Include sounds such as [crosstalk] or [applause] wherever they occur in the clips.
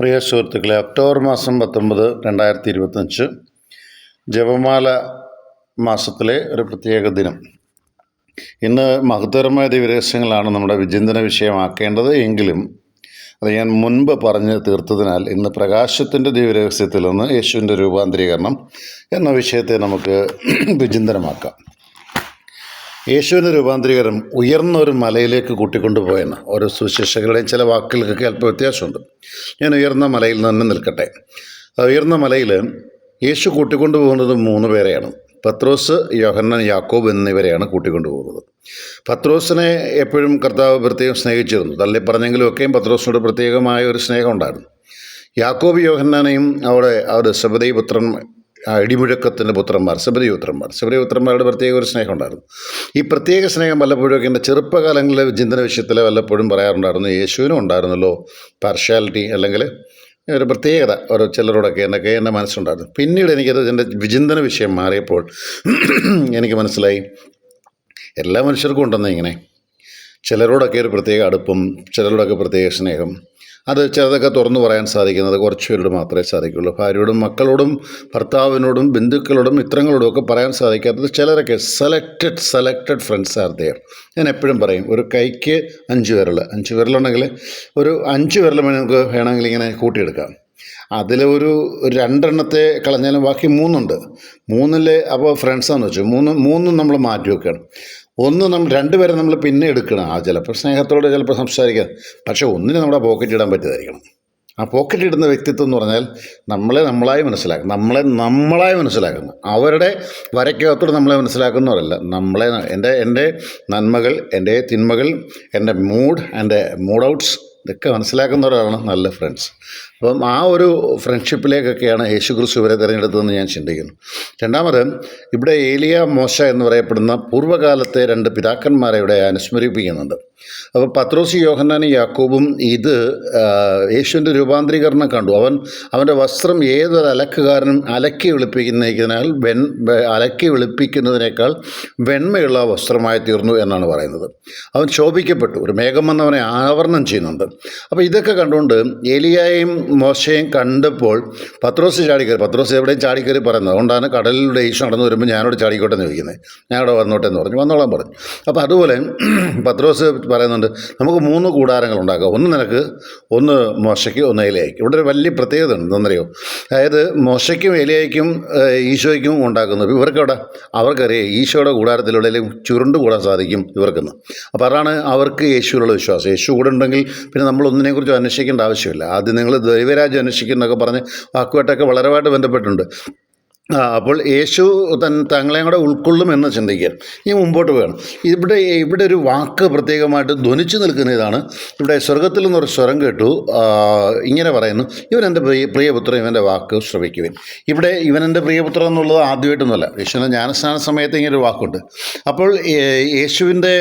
പ്രിയ സുഹൃത്തുക്കളെ ഒക്ടോബർ മാസം പത്തൊമ്പത് രണ്ടായിരത്തി ഇരുപത്തഞ്ച് ജപമാല മാസത്തിലെ ഒരു പ്രത്യേക ദിനം. ഇന്ന് മഹത്തരമായ ദിവരഹസ്യങ്ങളാണ് നമ്മുടെ വിചിന്തന വിഷയമാക്കേണ്ടത്. എങ്കിലും അത് ഞാൻ മുൻപ് പറഞ്ഞ് തീർത്തതിനാൽ ഇന്ന് പ്രകാശത്തിന്റെ ദിവരഹസ്യത്തിൽ നിന്ന് യേശുവിന്റെ രൂപാന്തരീകരണം എന്ന വിഷയത്തെ നമുക്ക് വിചിന്തനമാക്കാം. യേശുവിന്റെ രൂപാന്തരീകരണം ഉയർന്ന ഒരു മലയിലേക്ക് കൂട്ടിക്കൊണ്ടുപോയെന്ന് ഓരോ സുശിക്ഷകരുടെയും ചില വാക്കുകൾക്കൊക്കെ അല്പം വ്യത്യാസമുണ്ട്. ഞാൻ ഉയർന്ന മലയിൽ തന്നെ നിൽക്കട്ടെ. ഉയർന്ന മലയിൽ യേശു കൂട്ടിക്കൊണ്ടുപോകുന്നത് മൂന്ന് പേരെയാണ്. പത്രോസ് യോഹന്നൻ യാക്കോബ് എന്നിവരെയാണ് കൂട്ടിക്കൊണ്ടുപോകുന്നത്. പത്രോസിനെ എപ്പോഴും കർത്താവ് പ്രത്യേകം സ്നേഹിച്ചിരുന്നു. തള്ളി പറഞ്ഞെങ്കിലും ഒക്കെയും പത്രോസിനോട് പ്രത്യേകമായ ഒരു സ്നേഹം ഉണ്ടായിരുന്നു. യാക്കോബ് യോഹന്നാനെയും അവിടെ അവർ സബദൈ പുത്രൻ ആ ഇടിമുഴക്കത്തിന്റെ പുത്രന്മാർ ശബരി പുത്രന്മാർ. ശബരി പുത്രന്മാരുടെ പ്രത്യേക ഒരു സ്നേഹം ഉണ്ടായിരുന്നു. ഈ പ്രത്യേക സ്നേഹം വല്ലപ്പോഴും എന്റെ ചെറുപ്പകാലങ്ങളിലെ ചിന്തന വിഷയത്തിൽ വല്ലപ്പോഴും പറയാറുണ്ടായിരുന്നു. യേശുവിനും ഉണ്ടായിരുന്നല്ലോ പാർഷ്യാലിറ്റി അല്ലെങ്കിൽ ഒരു പ്രത്യേകത ഓരോ ചിലരോടൊക്കെ എന്നൊക്കെ എന്റെ മനസ്സുണ്ടായിരുന്നു പിന്നീട് എനിക്കത് എന്റെ വിചിന്തന വിഷയം മാറിയപ്പോൾ എനിക്ക് മനസ്സിലായി. എല്ലാ മനുഷ്യർക്കും ഉണ്ടെന്ന് ഇങ്ങനെ. ചിലരോടൊക്കെ ഒരു പ്രത്യേക അടുപ്പം ചിലരോടൊക്കെ പ്രത്യേക സ്നേഹം. അത് ചിലതൊക്കെ തുറന്നു പറയാൻ സാധിക്കുന്നത് കുറച്ച് പേരോട് മാത്രമേ സാധിക്കുള്ളൂ ഭാര്യയോടും മക്കളോടും ഭർത്താവിനോടും ബന്ധുക്കളോടും മിത്രങ്ങളോടും ഒക്കെ പറയാൻ സാധിക്കാത്തത് ചിലരൊക്കെ selected selected friends are there ഞാൻ എപ്പോഴും പറയും ഒരു കൈക്ക് അഞ്ച് വിരൽ അഞ്ച് വിരലുണ്ടെങ്കിൽ ഒരു അഞ്ച് വിരൽ നമുക്ക് വേണമെങ്കിൽ ഇങ്ങനെ കൂട്ടിയെടുക്കാം. അതിൽ ഒരു രണ്ടെണ്ണത്തെ കളഞ്ഞാലും ബാക്കി മൂന്നുണ്ട്. മൂന്നിൽ അപ്പോൾ ഫ്രണ്ട്സാന്ന് വെച്ചു. മൂന്ന് മൂന്നും നമ്മൾ മാറ്റി വെക്കണം ഒന്ന് നമ്മൾ രണ്ടുപേരെ നമ്മൾ പിന്നെ എടുക്കണം. ആ ചിലപ്പോൾ സ്നേഹത്തോടെ ചിലപ്പോൾ സംസാരിക്കാം. പക്ഷേ ഒന്നിന് നമ്മുടെ പോക്കറ്റ് ഇടാൻ പറ്റിയതായിരിക്കണം ആ പോക്കറ്റ് ഇടുന്ന വ്യക്തിത്വം എന്ന് പറഞ്ഞാൽ നമ്മളെ നമ്മളായി മനസ്സിലാക്കും. നമ്മളെ നമ്മളായി മനസ്സിലാക്കുന്നു. അവരുടെ വരയ്ക്കകത്തോട് നമ്മളെ മനസ്സിലാക്കുന്നവരല്ല. നമ്മളെ എന്റെ എന്റെ നന്മകൾ എന്റെ തിന്മകൾ എന്റെ മൂഡ് എന്റെ മൂഡ് ഔട്ട്സ് ഇതൊക്കെ മനസ്സിലാക്കുന്നവരാണ് നല്ല ഫ്രണ്ട്സ് അപ്പം ആ ഒരു ഫ്രണ്ട്ഷിപ്പിലേക്കൊക്കെയാണ് യേശു ക്രിസ്തു ഇവരെ തിരഞ്ഞെടുത്തതെന്ന് ഞാൻ ചിന്തിക്കുന്നു. രണ്ടാമത് ഇവിടെ ഏലിയ മോശ എന്ന് പറയപ്പെടുന്ന പൂർവകാലത്തെ രണ്ട് പിതാക്കന്മാരെ ഇവിടെ അനുസ്മരിപ്പിക്കുന്നുണ്ട്. അപ്പോൾ പത്രോസി യോഹന്നാനും യാക്കോബും ഇത് യേശുവിന്റെ രൂപാന്തരീകരണം കണ്ടു. അവൻ അവന്റെ വസ്ത്രം ഏതൊരു അലക്കുകാരനും അലക്കി വെളുപ്പിക്കുന്നതിനാൽ വെൺ അലക്കി വെളുപ്പിക്കുന്നതിനേക്കാൾ വെണ്മയുള്ള വസ്ത്രമായി തീർന്നു എന്നാണ് പറയുന്നത്. അവൻ ശോഭിക്കപ്പെട്ടു ഒരു മേഘം വന്നവനെ ആവരണം ചെയ്യുന്നുണ്ട്. അപ്പോൾ ഇതൊക്കെ കണ്ടുകൊണ്ട് ഏലിയായും മോശയും കണ്ടപ്പോൾ പത്രോസ് ചാടിക്കയറി. പത്രോസ് എവിടെയും ചാടിക്കയറി പറയുന്നത്. അതുകൊണ്ടാണ് കടലിലൂടെ ഈശോ നടന്നു വരുമ്പോൾ ഞാനോട് ചാടിക്കോട്ടെ എന്ന് ചോദിക്കുന്നത്. ഞാനവിടെ വന്നോട്ടെ എന്ന് പറഞ്ഞു. വന്നോളാം പറഞ്ഞു. അപ്പോൾ അതുപോലെ [clears throat] പത്രോസ് പറയുന്നുണ്ട് നമുക്ക് മൂന്ന് കൂടാരങ്ങൾ ഉണ്ടാക്കാം. ഒന്ന് നിനക്ക് ഒന്ന് മോശയ്ക്ക് ഒന്ന് ഏലിയായിക്കും. ഇവിടെ ഒരു വലിയ പ്രത്യേകത ഉണ്ട് എന്നറിയോ അതായത് മോശയ്ക്കും ഏലിയായിക്കും ഈശോയ്ക്കും ഈശോയ്ക്കും ഉണ്ടാക്കുന്നത് ഇവർക്കവിടെ അവർക്കറിയാം ഈശോയുടെ കൂടാരത്തിലുള്ളതിലും ചുരുണ്ട് കൂടാൻ സാധിക്കും ഇവർക്കെന്ന്. അപ്പോൾ അതാണ് അവർക്ക് യേശുവിലുള്ള വിശ്വാസം. യേശു കൂടെ ഉണ്ടെങ്കിൽ പിന്നെ നമ്മൾ ഒന്നിനെക്കുറിച്ച് അന്വേഷിക്കേണ്ട ആവശ്യമില്ല. ആദ്യം നിങ്ങൾ ദൈവരാജ്യം അന്വേഷിക്കുന്നൊക്കെ പറഞ്ഞ് വാക്കുമായിട്ടൊക്കെ വളരെയായിട്ട് ബന്ധപ്പെട്ടുണ്ട് അപ്പോൾ യേശു തൻ തങ്ങളെയും കൂടെ ഉൾക്കൊള്ളും എന്ന് ചിന്തിക്കുക. ഇനി മുമ്പോട്ട് വേണം ഇവിടെ ഇവിടെ ഒരു വാക്ക് പ്രത്യേകമായിട്ട് ധ്വനിച്ചു നിൽക്കുന്ന ഇതാണ്. ഇവിടെ സ്വർഗത്തിൽ നിന്നൊരു സ്വരം കേട്ടു. ഇങ്ങനെ പറയുന്നു ഇവൻ എന്റെ പ്രിയ പ്രിയപുത്രൻ ഇവന്റെ വാക്ക് ശ്രവിക്കുവിൻ. ഇവിടെ ഇവൻ എന്റെ പ്രിയപുത്രൻ എന്നുള്ളത് ആദ്യമായിട്ടൊന്നുമല്ല. യേശുവിന്റെ ജ്ഞാനസ്നാന സമയത്ത് ഇങ്ങനെ ഒരു വാക്കുണ്ട്. അപ്പോൾ യേശുവിന്റെ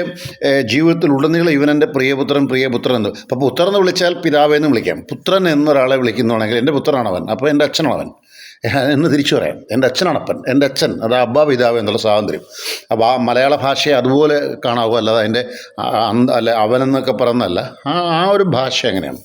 ഉടനീളം ഇവൻ എന്റെ പ്രിയപുത്രൻ പ്രിയപുത്രൻ എന്ന് അപ്പോൾ പുത്രൻ എന്ന് വിളിച്ചാൽ പിതാവെന്ന് വിളിക്കാം. പുത്രൻ എന്നൊരാളെ വിളിക്കുന്നതാണെങ്കിൽ എന്റെ പുത്രനാണവൻ അപ്പോൾ എന്റെ അച്ഛനാണവൻ. എന്ന് തിരിച്ചു പറയാം. എന്റെ അച്ഛനാണപ്പൻ. എന്റെ അച്ഛൻ അത് അബ്ബ പിതാവ് എന്നുള്ള സ്വാതന്ത്ര്യം. അപ്പോൾ ആ മലയാള ഭാഷയെ അതുപോലെ കാണാവോ? അല്ലാതെ അതിന്റെ അല്ല അവനെന്നൊക്കെ പറയുന്നതല്ല. ആ ആ ഒരു ഭാഷ അങ്ങനെയാണ്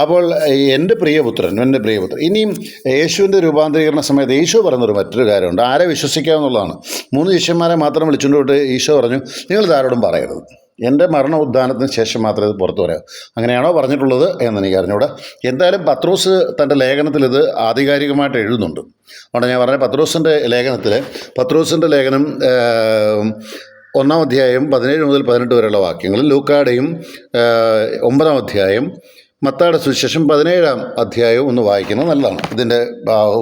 അപ്പോൾ എന്റെ പ്രിയപുത്രൻ എന്റെ പ്രിയപുത്രൻ ഇനിയും യേശുവിന്റെ രൂപാന്തരീകരണ സമയത്ത് ഈശോ പറയുന്നൊരു മറ്റൊരു കാര്യമുണ്ട്. ആരെ വിശ്വസിക്കാമെന്നുള്ളതാണ്. മൂന്ന് ശിഷ്യന്മാരെ മാത്രം വിളിച്ചുകൊണ്ട് ഈശോ പറഞ്ഞു നിങ്ങൾ ഇതാരോടും പറയരുത്. എന്റെ മരണ ഉദ്ധാനത്തിന് ശേഷം മാത്രമേ ഇത് പുറത്തു വരാം അങ്ങനെയാണോ പറഞ്ഞിട്ടുള്ളത് എന്ന് എനിക്ക് അറിഞ്ഞൂടെ എന്തായാലും പത്രോസ് തന്റെ ലേഖനത്തിൽ ഇത് ആധികാരികമായിട്ട് എഴുതുന്നുണ്ട്. അതുകൊണ്ട് ഞാൻ പറഞ്ഞ പത്രോസിന്റെ ലേഖനത്തിൽ പത്രോസിന്റെ ലേഖനം ഒന്നാം അധ്യായം പതിനേഴ് മുതൽ പതിനെട്ട് വരെയുള്ള വാക്യങ്ങൾ ലൂക്കാടെയും ഒമ്പതാം അധ്യായം മത്താടെ സുവിശേഷം പതിനേഴാം അധ്യായവും ഒന്ന് വായിക്കുന്നത് നല്ലതാണ്. ഇതിന്റെ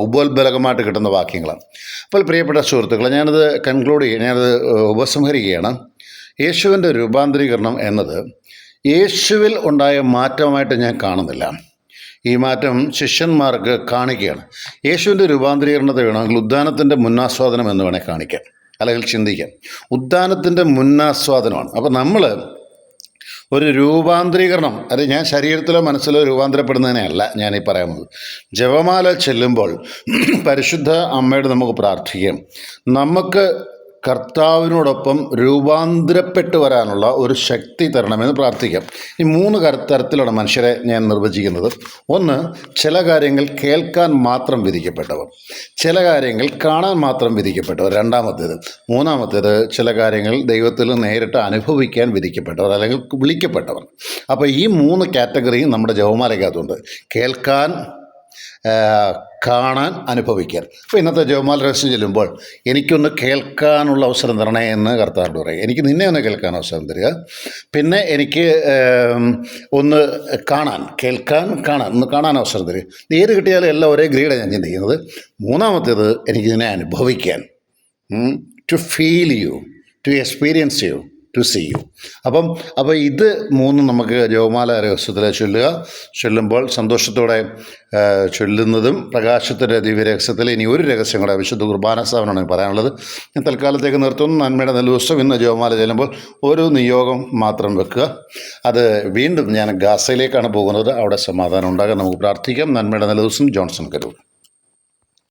ഉപോത്ബലകമായിട്ട് കിട്ടുന്ന വാക്യങ്ങളാണ്. അപ്പോൾ പ്രിയപ്പെട്ട സുഹൃത്തുക്കളെ ഞാനത് കൺക്ലൂഡ് ചെയ്യുക ഞാനത് ഉപസംഹരിക്കുകയാണ്. യേശുവിന്റെ രൂപാന്തരീകരണം എന്നത് യേശുവിൽ ഉണ്ടായ മാറ്റമായിട്ട് ഞാൻ കാണുന്നില്ല. ഈ മാറ്റം ശിഷ്യന്മാർക്ക് കാണിക്കുകയാണ്. യേശുവിന്റെ രൂപാന്തരീകരണത്തെ വേണമെങ്കിൽ ഉദ്ധാനത്തിന്റെ മുന്നാസ്വാദനം എന്ന് വേണേൽ കാണിക്കാം. അല്ലെങ്കിൽ ചിന്തിക്കാം. ഉദ്ധാനത്തിന്റെ മുന്നാസ്വാദനമാണ്. അപ്പോൾ നമ്മൾ ഒരു രൂപാന്തരീകരണം അത് ഞാൻ ശരീരത്തിലോ മനസ്സിലോ രൂപാന്തരപ്പെടുന്നതിനെയല്ല ഞാനീ പറയുന്നത് ജപമാല ചെല്ലുമ്പോൾ [clears throat] പരിശുദ്ധ അമ്മയോട് നമുക്ക് പ്രാർത്ഥിക്കാം. നമുക്ക് കർത്താവിനോടൊപ്പം രൂപാന്തരപ്പെട്ടു വരാനുള്ള ഒരു ശക്തി തരണമെന്ന് പ്രാർത്ഥിക്കാം. ഈ മൂന്ന് തരത്തിലാണ് മനുഷ്യരെ ഞാൻ നിർവചിക്കുന്നത്. ഒന്ന് ചില കാര്യങ്ങൾ കേൾക്കാൻ മാത്രം വിധിക്കപ്പെട്ടവർ. ചില കാര്യങ്ങൾ കാണാൻ മാത്രം വിധിക്കപ്പെട്ടവർ. രണ്ടാമത്തേത്. മൂന്നാമത്തേത് ചില കാര്യങ്ങൾ ദൈവത്തിൽ നേരിട്ട് അനുഭവിക്കാൻ വിധിക്കപ്പെട്ടവർ അല്ലെങ്കിൽ വിളിക്കപ്പെട്ടവർ. അപ്പോൾ ഈ മൂന്ന് കാറ്റഗറിയും നമ്മുടെ ജവമാലയ്ക്കകത്തുണ്ട് കേൾക്കാൻ കാണാൻ അനുഭവിക്കാൻ. അപ്പോൾ ഇന്നത്തെ ജോമാൽ രഹസ്യം ചെല്ലുമ്പോൾ എനിക്കൊന്ന് കേൾക്കാനുള്ള അവസരം തരണേ എന്ന് കർത്താവിനോട് പറയും. എനിക്ക് നിന്നെ ഒന്ന് കേൾക്കാൻ അവസരം തരിക. പിന്നെ എനിക്ക് ഒന്ന് കാണാൻ കേൾക്കാൻ കാണാൻ ഒന്ന് കാണാൻ അവസരം തരിക. ഏത് കിട്ടിയാലും എല്ലാം ഒരേ ഗ്രേഡാണ് ഞാൻ ചിന്തിക്കുന്നത്. മൂന്നാമത്തേത് എനിക്ക് നിന്നെ അനുഭവിക്കാൻ to feel you to experience you to see you അപ്പം അപ്പോൾ ഇത് മൂന്നും നമുക്ക് ജോമാല രഹസ്യത്തിൽ ചൊല്ലുക. ചൊല്ലുമ്പോൾ സന്തോഷത്തോടെ ചൊല്ലുന്നതും പ്രകാശത്തിന്റെ ദിവ്യരഹസ്യത്തിൽ ഇനി ഒരു രഹസ്യം കൂടെ വിശുദ്ധ കുർബാന സ്ഥാപനമാണ് പറയാനുള്ളത്. ഞാൻ തൽക്കാലത്തേക്ക് നിർത്തുന്നു. നന്മയുടെ നല്ല ദിവസം ഇന്ന് ജോമാല ചെല്ലുമ്പോൾ ഒരു നിയോഗം മാത്രം വെക്കുക. അത് വീണ്ടും ഞാൻ ഗാസയിലേക്കാണ് പോകുന്നത്. അവിടെ സമാധാനം ഉണ്ടാകാൻ നമുക്ക് പ്രാർത്ഥിക്കാം. നന്മയുടെ നല്ല ദിവസം ജോൺസൺ കരൂർ.